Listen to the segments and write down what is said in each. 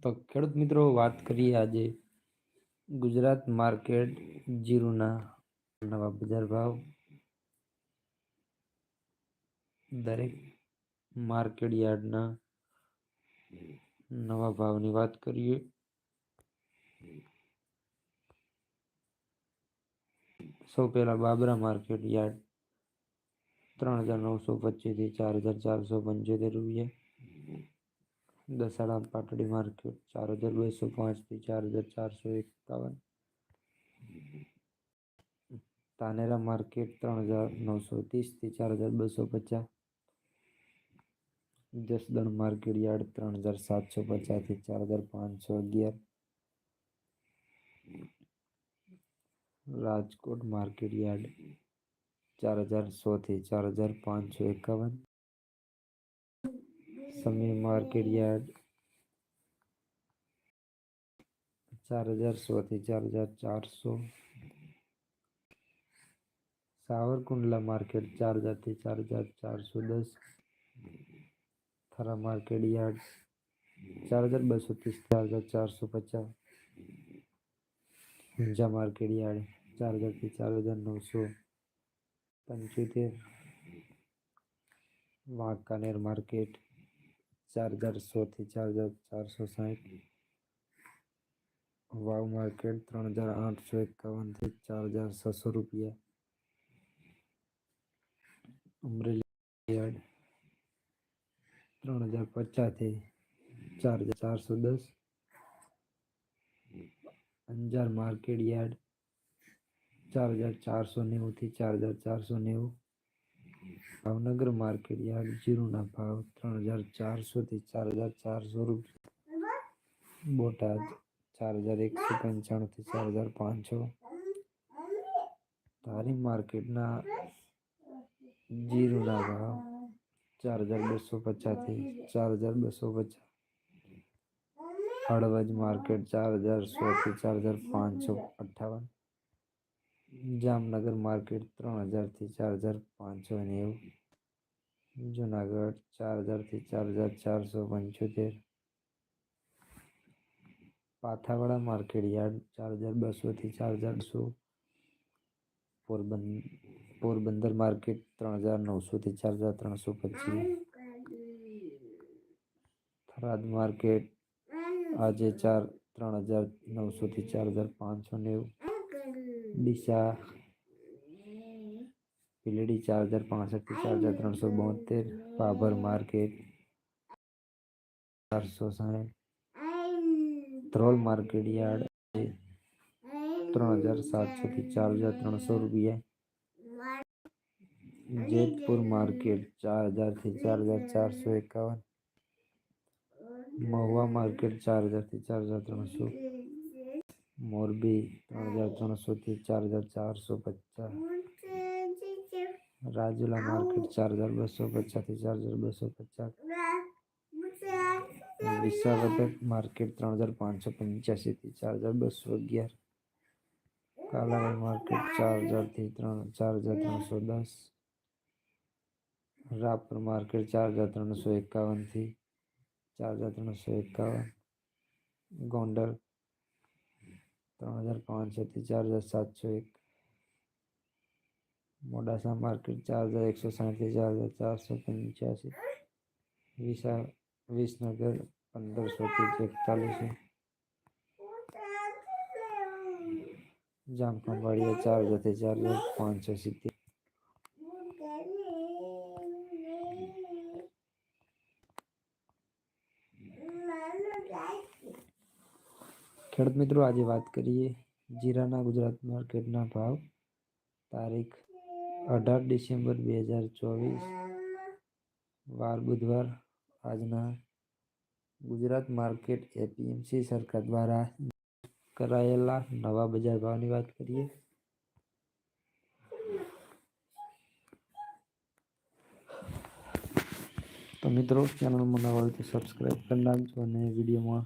તો ખેડૂત મિત્રો વાત કરીએ આજે ગુજરાત માર્કેટ જીરુના નવા બજાર ભાવ દરેક માર્કેટ યાર્ડના નવા ભાવની વાત કરીએ સૌ પહેલા બાબરા માર્કેટ યાર્ડ ત્રણ હજાર નવસો પચીસથી ચાર હજાર ચારસો પંચોતેર રૂપિયા દસાડા પાટડી માર્કેટ ચાર હજાર બસો પાંચથી ચાર હજાર ચારસો એકાવન તાનેરા માર્કેટ ત્રણ હજાર નવસો ત્રીસથી ચાર હજાર બસો પચાસ જસદણ માર્કેટ યાર્ડ ત્રણ હજાર સાતસો પચાસથી ચાર હજાર પાંચસો અગિયાર રાજકોટ માર્કેટ યાર્ડ ચાર હજાર સોથી ચાર હજાર પાંચસો એકાવન સમી માર્કેટ યાર્ડ ચાર હજાર સોથી ચાર હજાર ચારસો સાવરકુંડલા માર્કેટ ચાર હજારથી ચાર હજાર ચારસો દસ થરા માર્કેટ યાર્ડ ચાર હજાર બસો ત્રીસ ચાર હજાર ચારસો પચાસ ઊંઝા માર્કેટ યાર્ડ ચાર હજારથી ચાર હજાર નવસો પંચોતેર વાંકાનેર માર્કેટ ચાર હજાર સોથી ચાર હજાર ચારસો સાઠ વાવ માર્કેટ ત્રણ હજાર આઠસો એકાવનથી ચાર હજાર છસો રૂપિયા અમરેલી યાર્ડ ત્રણ હજાર પચાસથી ચાર હજાર ચારસો દસ અંજાર માર્કેટ યાર્ડ ચાર હજાર ચારસો નેવુંથી ચાર હજાર ચારસો નેવું ભાવનગર માર્કેટ યાર્ડ જીરુના ભાવ ત્રણ હજાર ચારસોથી ચાર હજાર ચારસો રૂપિયા. બોટાદ ચાર હજાર એકસો પંચાણુંથી ચાર હજાર પાંચસો. ધારી માર્કેટના જીરુના ભાવ ચાર હજાર બસો પચાસથી ચાર હજાર બસો પચાસ. હળવદ માર્કેટ ચાર હજાર સોથી ચાર હજાર પાંચસો અઠ્ઠાવન. જામનગર માર્કેટ ત્રણ હજારથી ચાર હજાર પાંચસો નેવું જુનાગઢ ચાર હજારથી ચાર હજાર ચારસો પંચોતેર પાથાવાડા માર્કેટ યાર્ડ ચાર હજાર બસોથી ચાર હજાર સો પોરબંદર પોરબંદર માર્કેટ ત્રણ હજાર નવસોથી ચાર હજાર ત્રણસો પચીસ થરાદ માર્કેટ આજે ચાર ત્રણ હજાર નવસોથી ચાર હજાર પાંચસો નેવું ડીસા પીલડી ચાર હજાર પાસઠથી ચાર હજાર ત્રણસો બોતેર બાબર માર્કેટ ચારસો સાઠ ધ્રોલ માર્કેટ યાર્ડ ત્રણ હજાર સાતસોથી ચાર હજાર ત્રણસો રૂપિયા જેતપુર માર્કેટ ચાર હજારથી ચાર હજાર ચારસો એકાવન મહુવા માર્કેટ ચાર હજારથી ચાર હજાર ત્રણસો મોરબી ત્રણ હજાર ત્રણસોથી ચાર હજાર ચારસો પચાસ રાજુલા માર્કેટ ચાર હજાર બસો પચાસથી ચાર હજાર બસો પચાસ વિસાવદર માર્કેટ ત્રણ હજાર પાંચસો પંચ્યાસીથી ચાર હજાર બસો અગિયાર કાલાવાડ માર્કેટ ચાર હજારથી ત્રણ ચાર હજાર ત્રણસો દસ રાપર માર્કેટ ચાર હજાર ત્રણસો એકાવનથી ચાર હજાર ત્રણસો એકાવન ગોંડલ ત્રણ હજાર પાંચસોથી ચાર હજાર સાતસો એક મોડાસા માર્કેટ ચાર હજાર એકસો સાઠથી ચાર હજાર ચારસો પંચ્યાસી વિસા વિસનગર પંદરસોથી એકતાલીસો જામખંભાળિયા ચાર હજારથી ચાર હજાર પાંચસો સિત્તેર ખેડૂત મિત્રો આજે વાત કરીએ જીરાના ગુજરાત માર્કેટના ભાવ તારીખ અઢાર ડિસેમ્બર બે હજાર ચોવીસ વાર બુધવાર આજના ગુજરાત માર્કેટ એપીએમસી સરકાર દ્વારા કરાયેલા નવા બજાર ભાવની વાત કરીએ તો મિત્રો ચેનલમાં નવા હોય તો સબસ્ક્રાઈબ કરી નાખજો અને વિડીયોમાં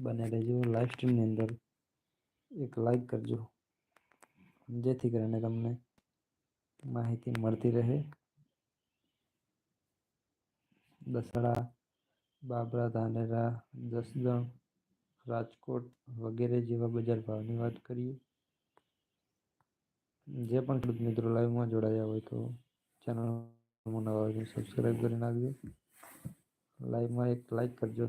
બને રહેજો લાઈવ સ્ટ્રીમની અંદર એક લાઈક કરજો જેથી કરીને તમને માહિતી મળતી રહે દસડા બાબરા ધાનેરા જસદણ રાજકોટ વગેરે જેવા બજાર ભાવની વાત કરીએ જે પણ ખેડૂત મિત્રો લાઈવમાં જોડાયા હોય તો ચેનલ નવા હોય તો સબસ્ક્રાઈબ કરી નાખજો લાઈવમાં એક લાઈક કરજો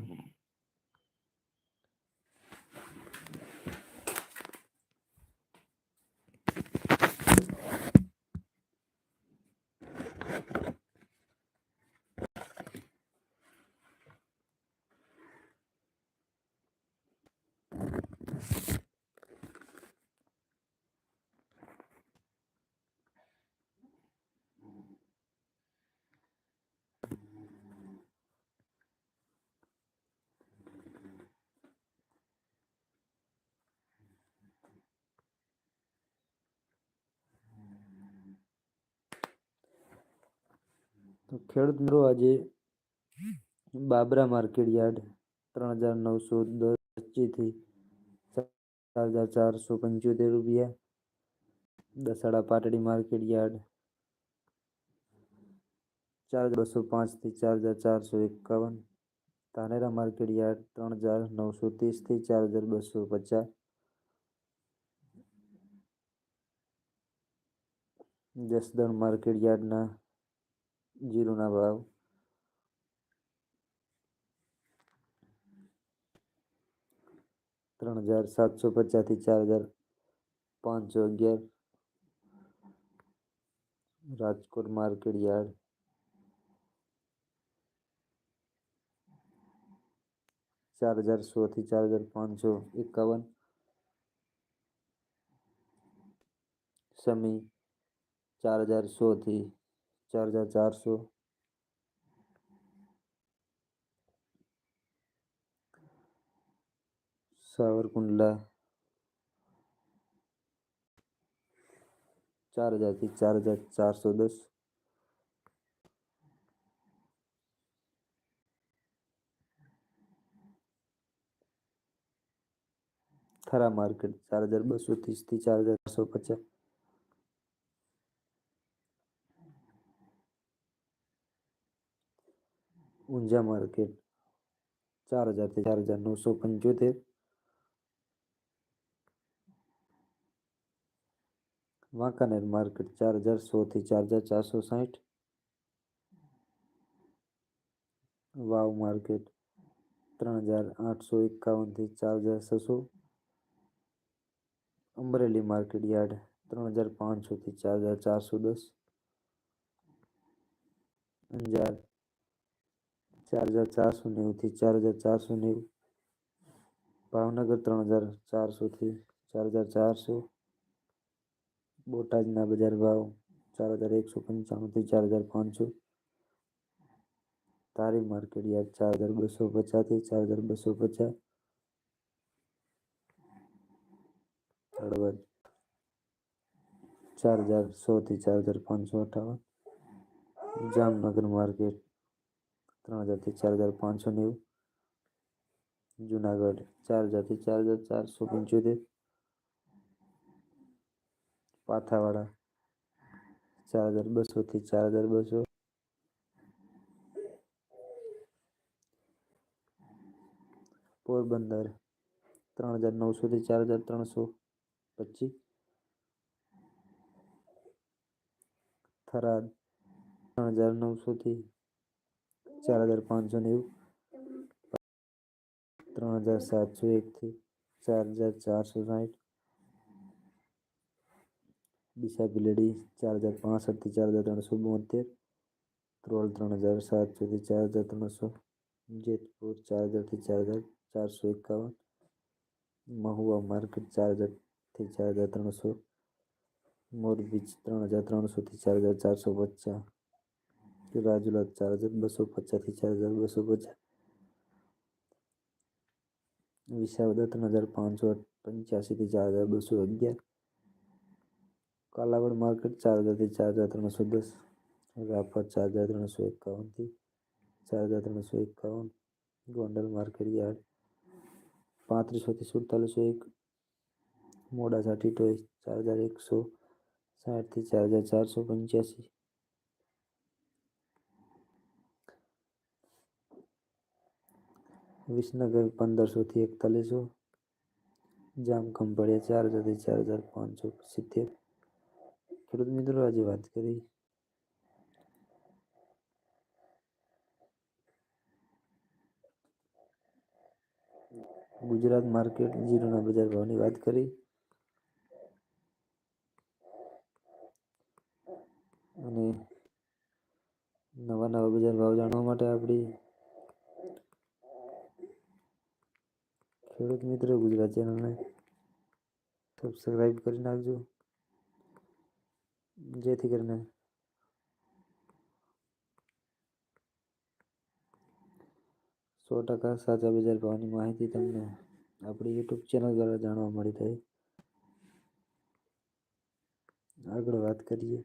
તો ખેડૂત મિત્રો આજે બાબરા માર્કેટ યાર્ડ ત્રણ હજાર નવસો દસ પચીસથી ચાર હજાર ચારસો પંચોતેર રૂપિયા. દસાડા પાટડી માર્કેટ યાર્ડ ચાર હજાર બસો પાંચથી ચાર હજાર ચારસો એકાવન. તાનેરા માર્કેટ યાર્ડ ત્રણ હજાર નવસો ત્રીસથી ચાર હજાર બસો પચાસ. જસદણ માર્કેટ યાર્ડના જીરુના ભાવ ત્રણ હજાર સાતસો પચાસથી ચાર હજાર પાંચસો અગિયાર રાજકોટ માર્કેટ યાર્ડ ચાર હજાર સોથી ચાર હજાર પાંચસો એકાવન સમી ચાર હજાર સોથી चार हज़ार चार सौ। सावरकुंडला। चार हज़ार थी, चार हज़ार चार सौ दस। थारा मार्केट चार हज़ार बसो तीस थी, चार हज़ार चार सौ पचास। ઊંઝા માર્કેટ ચાર હજારથી ચાર હજાર નવસો પંચોતેર વાંકાનેર માર્કેટ ચાર હજાર સોથી ચાર હજાર ચારસો સાઠ વાવ માર્કેટ ત્રણ હજાર આઠસો એકાવનથી ચાર હજાર છસો અમરેલી માર્કેટ યાર્ડ ત્રણ હજાર પાંચસોથી ચાર હજાર ચારસો દસ અંજાર ચાર હજાર ચારસો નેવુંથી ચાર હજાર ચારસો નેવું ભાવનગર ત્રણ હજાર ચારસોથી ચાર હજાર ચારસો બોટાદના બજાર ભાવ ચાર હજાર એકસો પંચાણુંથી ચાર હજાર પાંચસો તારી માર્કેટ યાર્ડ ચાર હજાર બસો પચાસથી ચાર હજાર બસો પચાસ હળવદ ચાર હજાર સોથી ચાર હજાર પાંચસો અઠાવન જામનગર માર્કેટ ત્રણ હજારથી ચાર હજાર પાંચસો નેવું જુનાગઢ ચાર હજારથી ચાર હજાર ચારસો પંચોતેર પાથાવાડા ચાર હજાર બસોથી ચાર હજાર બસો પોરબંદર ત્રણ હજાર નવસોથી ચાર હજાર ત્રણસો પચીસ થરાદ ત્રણ હજાર નવસોથી ચાર હજાર પાંચસો નેવું ત્રણ હજાર સાતસો એકથી ચાર હજાર ચારસો સાઠ ડીસા ભીલડી ચાર હજાર પાસઠથી ચાર હજાર ત્રણસો બોતેર ત્રોલ ત્રણ હજાર સાતસોથી ચાર હજાર ત્રણસો જેતપુર ચાર હજારથી ચાર હજાર ચારસો એકાવન મહુવા માર્કેટ ચાર હજારથી ચાર હજાર ત્રણસો મોરબી ત્રણ હજાર ત્રણસોથી ચાર હજાર ચારસો પચાસ રાજુલા ચાર હજાર બસો પચાસથી ચાર હજાર બસો પચાસ વિસાવદર ત્રણ હજાર પાંચસો પંચ્યાસીથી ચાર હજાર બસો અગિયાર કાલાવડ માર્કેટ ચાર હજારથી ચાર હજાર ત્રણસો દસ રાપર ચાર હજાર ત્રણસો એકાવનથી ચાર હજાર ત્રણસો એકાવન ગોંડલ માર્કેટ યાર્ડ પાંત્રીસોથી સુડતાલીસો એક મોડાસા ટીટોઈ ચાર હજાર એકસો સાઠથી ચાર હજાર ચારસો પંચ્યાસી વિસનગર પંદરસોથી એકતાલીસો જામ ખંભાળિયા ચાર હજારથી ચાર હજાર પાંચસો સિત્તેર. ખેડૂત મિત્રો, આજે વાત કરી ગુજરાત માર્કેટ જીરોના બજાર ભાવની વાત કરી. અને નવા નવા બજાર ભાવ જાણવા માટે આપણી ખેડૂત મિત્ર ગુજરાત ચેનલને સબસ્ક્રાઈબ કરી નાખજો જેથી કરીને સો ટકા સાચા બજાર ભાવની માહિતી તમને આપણી યુટ્યુબ ચેનલ દ્વારા જાણવા મળી થાય આગળ વાત કરીએ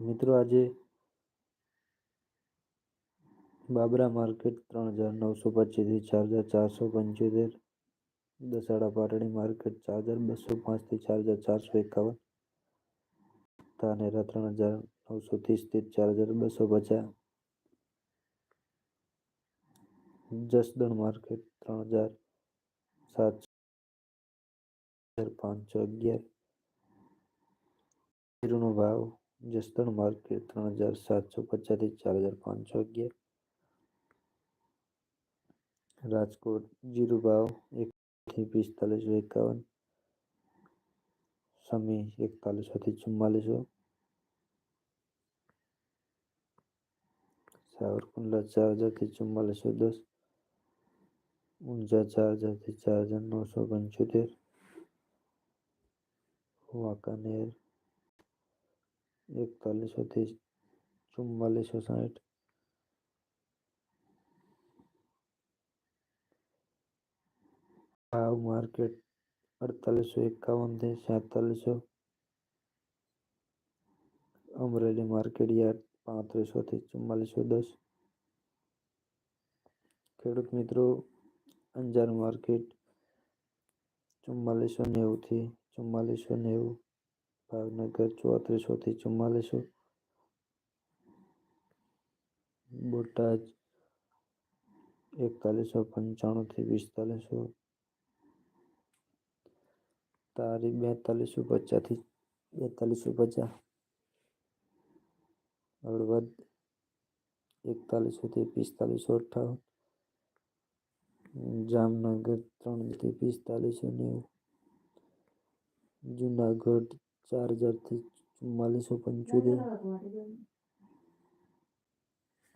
મિત્રો આજે બાબરા માર્કેટ ત્રણ હજાર નવસો પચીસથી ચાર હજાર ચારસો પંચોતેર દસાડા પાટણી માર્કેટ ચાર હજાર બસો પાંચથી ચાર હજાર ચારસો એકાવન ધાનેરા ત્રણ હજાર નવસો ત્રીસથી ચાર હજાર બસો પચાસ જસદણ માર્કેટ ત્રણ હજાર સાત હજાર પાંચસો અગિયાર જીરુનો ભાવ જસદણ માર્કેટ ત્રણ હજાર સાતસો પચાસથી ચાર હજાર પાંચસો અગિયાર રાજકોટ જીરો ભાવ એકથી પિસ્તાલીસો એકાવન સમી એકતાલીસોથી ચુમ્માલીસો સાવરકુંડલા ચાર હજારથી ચુમ્માલીસો દસ ઊંઝા ચાર હજારથી ચાર હજાર નવસો પંચોતેર વાંકાનેર એકતાલીસોથી ચુમ્માલીસો સાઠ ભાવ માર્કેટ અડતાલીસો એકાવનથી સેતાલીસો અમરેલી માર્કેટ યાર્ડ પાંત્રીસોથી ચુમ્માલીસો દસ. ખેડૂત મિત્રો, અંજાર માર્કેટ ચુમ્માલીસો નેવુંથી ચુમ્માલીસો નેવું. ભાવનગર ચોત્રીસોથી ચુમ્માલીસો બોટાદ એકતાલીસો પંચાણુંથી પિસ્તાલીસો તારીખ બેતાલીસો પચાસથી બેતાલીસો પચાસ હળવદ એકતાલીસોથી પિસ્તાલીસો અઠ્ઠાવન જામનગર ત્રણથી પિસ્તાલીસો નેવું જુનાગઢ चार हज़ार चुम्मालीस सौ पंचोदे